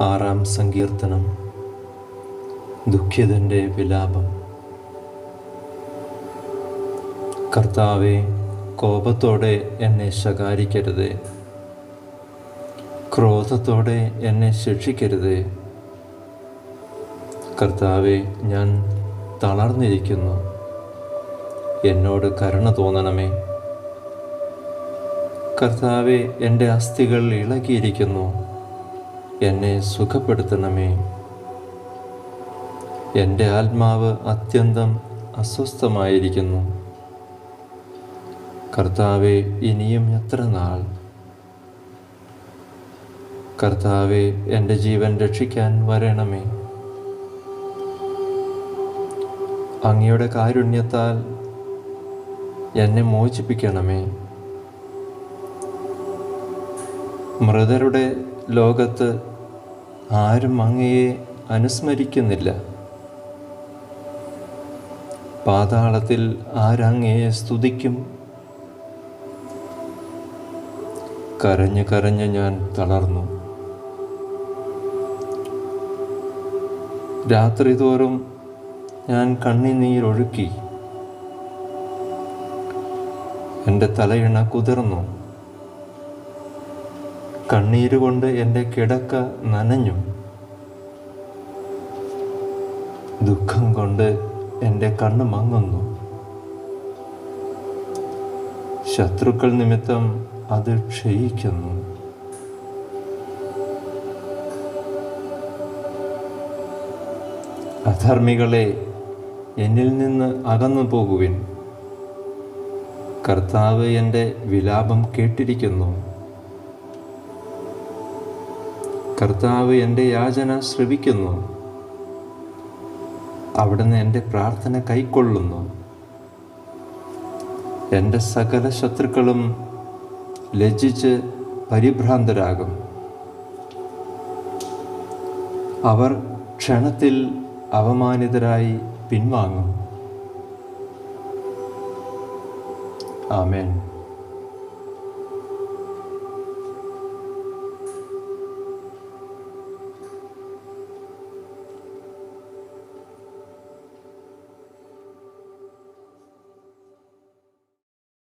ആറാം സങ്കീർത്തനം. ദുഃഖിതന്റെ വിലാപം. കർത്താവെ കോപത്തോടെ എന്നെ ശകാരിക്കരുതേ. ക്രോധത്തോടെ എന്നെ ശിക്ഷിക്കരുതേ. കർത്താവെ ഞാൻ തളർന്നിരിക്കുന്നു. എന്നോട് കരുണ തോന്നണമേ. കർത്താവെ എന്റെ അസ്ഥികൾ ഇളകിയിരിക്കുന്നു. എന്നെ സുഖപ്പെടുത്തണമേ. എന്റെ ആത്മാവ് അത്യന്തം അസ്വസ്ഥമായിരിക്കുന്നു. കർത്താവെ ഇനിയും എത്ര നാൾ? കർത്താവെ എന്റെ ജീവൻ രക്ഷിക്കാൻ വരണമേ. അങ്ങയുടെ കാരുണ്യത്താൽ എന്നെ മോചിപ്പിക്കണമേ. മൃതരുടെ ലോകത്ത് ആരും അങ്ങയെ അനുസ്മരിക്കുന്നില്ല. പാതാളത്തിൽ ആരങ്ങയെ സ്തുതിക്കും? കരഞ്ഞു കരഞ്ഞ് ഞാൻ തളർന്നു. രാത്രി തോറും ഞാൻ കണ്ണിനീരൊഴുക്കി എന്റെ തലയിണ കുതിർന്നു. കണ്ണീരുകൊണ്ട് എന്റെ കിടക്ക നനഞ്ഞു. ദുഃഖം കൊണ്ട് എന്റെ കണ്ണ് മങ്ങുന്നു. ശത്രുക്കൾ നിമിത്തം അത് ക്ഷയിക്കുന്നു. അധർമ്മികളെ എന്നിൽ നിന്ന് അകന്നു പോകുവിൻ. കർത്താവ് എന്റെ വിലാപം കേട്ടിരിക്കുന്നു. കർത്താവ് എന്റെ യാചന ശ്രവിക്കുന്നു. അവിടുന്ന് എന്റെ പ്രാർത്ഥന കൈക്കൊള്ളുന്നു. എന്റെ സകല ശത്രുക്കളും ലജ്ജിച്ച് പരിഭ്രാന്തരാകും. അവർ ക്ഷണത്തിൽ അവമാനിതരായി പിൻവാങ്ങും. ആമേൻ.